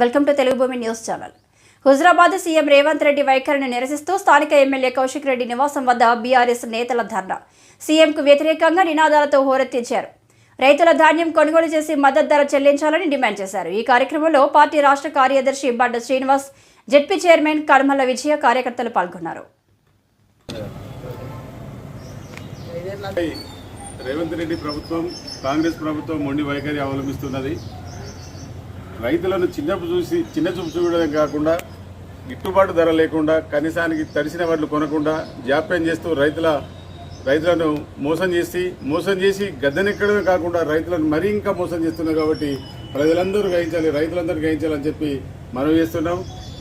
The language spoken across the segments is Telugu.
Welcome to Telugu Bhoomi news channel. Huzurabad CM Revanth Reddy వైఖరిని నిరసిస్తూ స్థానిక ఎమ్మెల్యే కౌశిక్ రెడ్డి నివాసం వద్ద బీఆర్ఎస్ నేతల ధర్నా. సీఎంకు వ్యతిరేకంగా నినాదాలతో హోరెత్తించారు. రైతుల ధాన్యం కొనుగోలు చేసి మద్దతు ధర చెల్లించాలని డిమాండ్ చేశారు. ఈ కార్యక్రమంలో పార్టీ రాష్ట్ర కార్యదర్శి బండ శ్రీనివాస్ జెడ్పీ చైర్మన్ కర్మల విజయ కార్యకర్తలు పాల్గొన్నారు. రేవంత్ రెడ్డి ప్రభుత్వం కాంగ్రెస్ ప్రభుత్వం మొండి వైఖరి అవలంబిస్తున్నది. రైతులను చిన్నపు చూసి చిన్న చూపు చూడడం కాకుండా గిట్టుబాటు ధర లేకుండా కనీసానికి తడిసిన వడ్లు కొనకుండా జాప్యం చేస్తూ రైతుల రైతులను మోసం చేసి మోసం చేసి గద్దెనెక్కడమే కాకుండా రైతులను మరీ ఇంకా మోసం చేస్తున్నారు కాబట్టి ప్రజలందరూ గ్రహించాలి రైతులందరూ గ్రహించాలని చెప్పి మనం చేస్తున్నాం.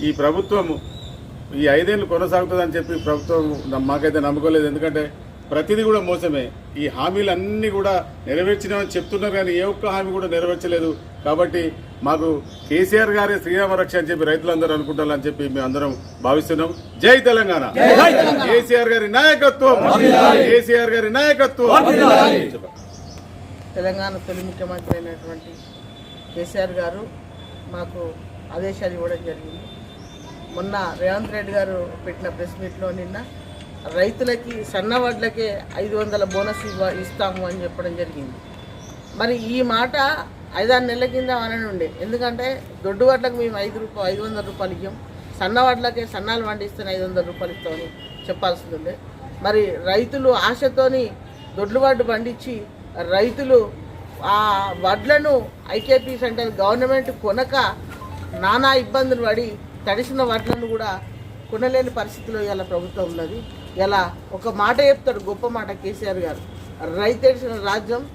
ఈ ప్రభుత్వం ఈ ఐదేళ్ళు కొనసాగుతుందని చెప్పి ప్రభుత్వం మాకైతే మాకైతే నమ్మకలేదు. ఎందుకంటే ప్రతిదీ కూడా మోసమే. ఈ హామీలన్నీ కూడా నెరవేర్చినామని చెప్తున్నారు కానీ ఏ ఒక్క హామీ కూడా నెరవేర్చలేదు. కాబట్టి మాకు కేసీఆర్ గారే శ్రీరామ రక్ష అని చెప్పి రైతులందరూ అనుకుంటారని చెప్పి మేము అందరం భావిస్తున్నాం. జై తెలంగాణ. కేసీఆర్ గారి నాయకత్వం. కేసీఆర్ గారి నాయకత్వం. తెలంగాణ తొలి ముఖ్యమంత్రి అయినటువంటి కేసీఆర్ గారు మాకు ఆదేశాలు ఇవ్వడం జరిగింది. మొన్న రేవంత్ రెడ్డి గారు పెట్టిన ప్రెస్ మీట్లో నిన్న రైతులకి సన్న వడ్లకే ఐదు వందల బోనస్ ఇవ్వ ఇస్తాము అని చెప్పడం జరిగింది. మరి ఈ మాట ఐదారు నెలల కింద అనని ఉండే. ఎందుకంటే దొడ్డు వడ్లకు మేము ఐదు రూపాయలు ఐదు వందల రూపాయలు ఇవ్వం సన్న వడ్లకే సన్నాలు పండిస్తే ఐదు వందల రూపాయలు ఇస్తామని చెప్పాల్సి ఉండే. మరి రైతులు ఆశతోని దొడ్లు వడ్డు పండించి రైతులు ఆ వడ్లను ఐకేపీ సెంటర్ గవర్నమెంట్ కొనక నానా ఇబ్బందులు పడి తడిసిన వడ్లను కూడా కొనలేని పరిస్థితిలో ఇలా ప్రభుత్వం ఉన్నది. ఇలా ఒక మాట చెప్తాడు గొప్ప మాట కేసీఆర్ గారు. రైతేడిసిన రాజ్యం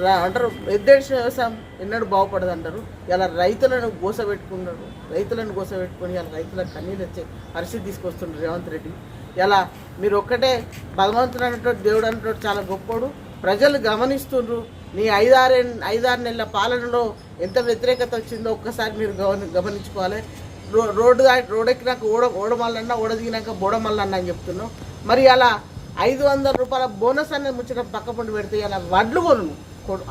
రా- అంటారు ఎద్దేడిసిన వ్యవసాయం ఎన్నడూ బాగుపడదు అంటారు ఇలా రైతులను గోసపెట్టుకున్నాడు రైతులను గోసపెట్టుకుని ఇలా రైతులకు కన్నీళ్ళు వచ్చే పరిస్థితి తీసుకొస్తుండ్రు రేవంత్ రెడ్డి. ఇలా మీరు ఒక్కటే భగవంతుడు అన్నటువంటి దేవుడు అన్నటువంటి చాలా గొప్పోడు. ప్రజలు గమనిస్తుండ్రు నీ ఐదారు ఐదారు నెలల పాలనలో ఎంత వ్యతిరేకత వచ్చిందో ఒక్కసారి మీరు గమని గమనించుకోవాలి. రో రోడ్డు రోడ్ ఎక్కినాక ఓడ ఓడమల్లన్నా ఓడ దిగినాక బోడమల్లన్నా అని చెప్తున్నావు. మరి అలా ఐదు వందల రూపాయల బోనస్ అనేది ముచ్చట పక్క పండు పెడితే అలా వడ్లు కొను.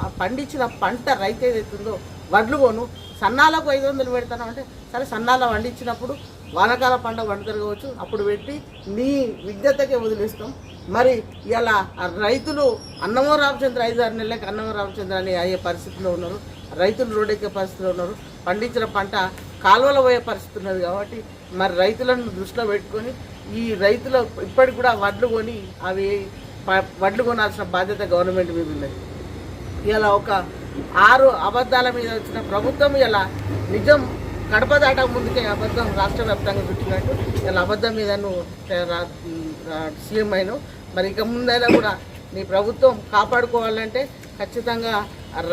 ఆ పండించిన పంట రైతు ఏదైతుందో వడ్లు కొను. సన్నాలకు ఐదు వందలు పెడతాను అంటే సరే సన్నాల పండించినప్పుడు వానకాల పంట పండుతారు కావచ్చు అప్పుడు పెట్టి నీ విజ్ఞతకే వదిలేస్తాం. మరి ఇలా రైతులు అన్నమో రామచంద్ర ఐదు ఆరు నెలలకి అన్నమో రామచంద్ర అని అయ్యే పరిస్థితిలో ఉన్నారు. రైతులు రోడ్డెక్కే పరిస్థితిలో ఉన్నారు. పండించిన పంట కాలువల పోయే పరిస్థితి ఉన్నది కాబట్టి మరి రైతులను దృష్టిలో పెట్టుకొని ఈ రైతులు ఇప్పటికి కూడా వడ్లు కొని అవి వడ్లు కొనాల్సిన బాధ్యత గవర్నమెంట్ మీద ఉన్నది. ఇలా ఒక ఆరు అబద్ధాల మీద వచ్చిన ప్రభుత్వం ఇలా నిజం కడప దాటక ముందుకే అబద్ధం రాష్ట్ర వ్యాప్తంగా చుట్టినట్టు ఇలా అబద్ధం మీద నువ్వు రా- సీఎం అయినావు. మరి ఇక ముందైనా కూడా నీ ప్రభుత్వం కాపాడుకోవాలంటే ఖచ్చితంగా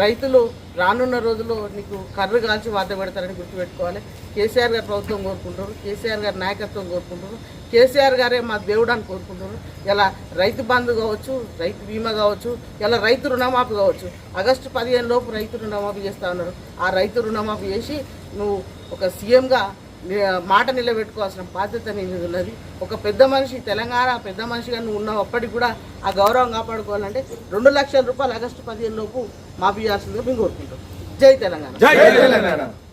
రైతులు రానున్న రోజుల్లో నీకు కర్రు కాల్చి వాద పెడతారని గుర్తుపెట్టుకోవాలి. కేసీఆర్ గారు ప్రభుత్వం కోరుకుంటారు కేసీఆర్ గారి నాయకత్వం కోరుకుంటారు కేసీఆర్ గారే మా దేవుడు అని కోరుకుంటున్నారు. ఇలా రైతు బంధు కావచ్చు రైతు బీమా కావచ్చు ఇలా రైతు రుణమాఫీ కావచ్చు. ఆగస్టు పదిహేను లోపు రైతు రుణమాఫీ చేస్తా ఉన్నారు. ఆ రైతు రుణమాఫీ చేసి నువ్వు ఒక సీఎంగా మాట నిలబెట్టుకోవాల్సిన బాధ్యత నేను ఉన్నది. ఒక పెద్ద మనిషి తెలంగాణ పెద్ద మనిషిగా నువ్వు ఉన్న అప్పటికి కూడా ఆ గౌరవం కాపాడుకోవాలంటే రెండు లక్షల రూపాయలు ఆగస్టు పదిహేను లోపు మాఫీ చేయాల్సిందిగా మేము కోరుకుంటాం జై తెలంగాణ. జై తెలంగాణ.